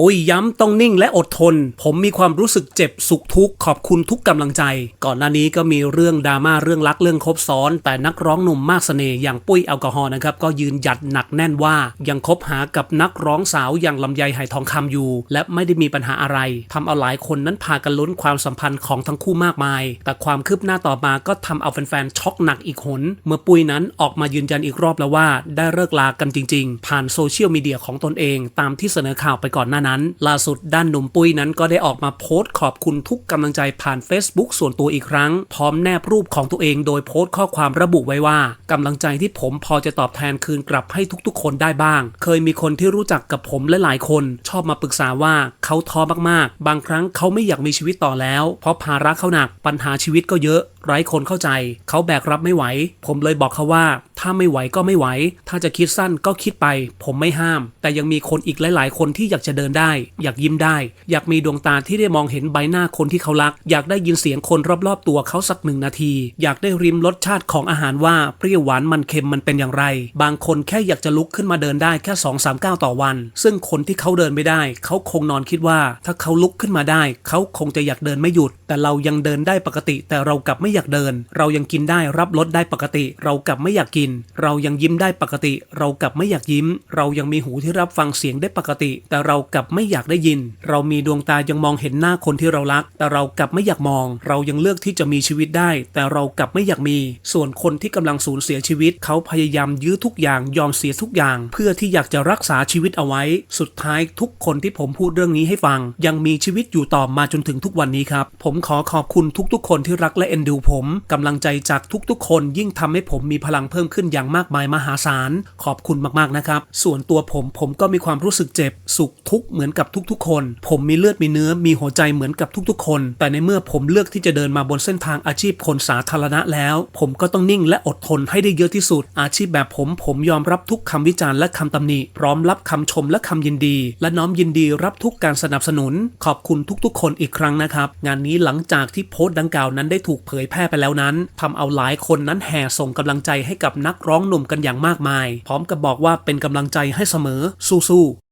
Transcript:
ปุ้ยย้ำต้องนิ่งและอดทน ผมมีความรู้สึกเจ็บสุขทุกข์ขอบคุณทุกกำลังใจ ก่อนหน้านี้ก็มีเรื่องดราม่าเรื่องรักเรื่องคบซ้อน แต่นักร้องหนุ่มมากเสน่ห์อย่างปุ้ยแอลกอฮอล์นะครับก็ยืนหยัดหนักแน่นว่า ยังคบหากับนักร้องสาวอย่างลำไยไหทองคำอยู่ และไม่ได้มีปัญหาอะไรทำเอาหลายคนนั้นพากันลุ้นความสัมพันธ์ของทั้งคู่มากมาย แต่ความคืบหน้าต่อมาก็ทำเอาแฟนๆช็อกหนักอีกหนเมื่อปุ้ยนั้นออกมายืนยันอีกรอบแล้วว่า ได้เลิกลากันจริง ๆ ผ่านโซเชียลมีเดียของตนเอง ตามที่เสนอข่าวไปก่อนหน้านั้น ล่าสุดด้านหนุ่มปุ้ยนั้นก็ได้ออกมาโพสต์ขอบคุณทุกกำลังใจผ่าน Facebook ส่วนตัวอีกครั้ง พร้อมแนบรูปของตัวเองโดยโพสต์ข้อความระบุไว้ว่ากำลังใจที่ผมพอจะตอบแทนคืนกลับให้ทุกๆ คนได้บ้าง เคยมีคนที่รู้จักกับผมและหลายคน ชอบมาปรึกษาว่าเขาท้อมากๆ บางครั้งเขาไม่อยากมีชีวิตต่อแล้ว เพราะภาระเขาหนักปัญหาชีวิตก็เยอะ ไร้คนเข้าใจ เขาแบกรับไม่ไหว ผมเลยบอกเขาว่า ถ้าไม่ไหวก็ไม่ไหว ถ้าจะคิดสั้นก็คิดไป ผมไม่ห้าม แต่ยังมีคนอีกหลาย ๆ คนที่อยากจะเดินได้ อยากยิ้มได้ อยากมีดวงตาที่ได้มองเห็นใบหน้าคนที่เขารัก อยากได้ยินเสียงคนรอบ ๆ ตัวเขาสักหนึ่งนาที อยากได้ริมรสชาติของอาหารว่าเปรี้ยวหวานมันเค็มมันเป็นอย่างไร บางคนแค่อยากจะลุกขึ้นมาเดินได้แค่2อสามก้าวต่อวัน ซึ่งคนที่เขาเดินไม่ได้ เขาคงนอนคิดว่า ถ้าเขาลุกขึ้นมาได้ เขาคงจะอยากเดินไม่หยุด แต่เรายังเดินได้ปกติ แต่เรากลับไม่อยากเดิน เรายังกินได้รับรสได้ปกติ เรากลับไม่อยากกิน เรายังยิ้มได้ปกติ เรากลับไม่อยากยิ้ม เรายังมีหูที่รับฟังเสียงได้ปกติ แต่เรากลับไม่อยากได้ยิน เรามีดวงตายังมองเห็นหน้าคนที่เรารัก แต่เรากลับไม่อยากมอง เรายังเลือกที่จะมีชีวิตได้ แต่เรากลับไม่อยากมี ส่วนคนที่กำลังสูญเสียชีวิต เขาพยายามยื้อทุกอย่างยอมเสียทุกอย่าง เพื่อที่อยากจะรักษาชีวิตเอาไว้ สุดท้ายทุกคนที่ผมพูดเรื่องนี้ให้ฟัง ยังมีชีวิตอยู่ต่อมาจนถึงทุกวันนี้ครับ ผมขอขอบคุณทุกๆ คนที่รักและเอ็นดูผม กำลังใจจากทุกๆ คนยิ่งทำให้ผมมีพลังเพิ่มขึ้นอย่างมากมายมหาศาล ขอบคุณมากๆนะครับ ส่วนตัวผมผมก็มีความรู้สึกเจ็บ สุขทุกข์เหมือนกับทุกๆ คน ผมมีเลือดมีเนื้อมีหัวใจเหมือนกับทุกๆ คน แต่ในเมื่อผมเลือกที่จะเดินมาบนเส้นทางอาชีพคนสาธารณะแล้ว ผมก็ต้องนิ่งและอดทนให้ได้เยอะที่สุด อาชีพแบบผมผมยอมรับทุกคำวิจารณ์และคำตำหนิพร้อมรับคำชมและคำยินดี และน้อมยินดีรับทุกการสนับสนุน ขอบคุณทุกๆ คนอีกครั้งนะครับ งานนี้หลังจากที่โพสต์ดังกล่าวนั้นได้ถูกเผยแพร่ไปแล้วนั้นทำเอาหลายคนนั้นแห่ส่งกำลังใจให้กับนักร้องหนุ่มกันอย่างมากมาย พร้อมกับบอกว่าเป็นกำลังใจให้เสมอสู้ๆ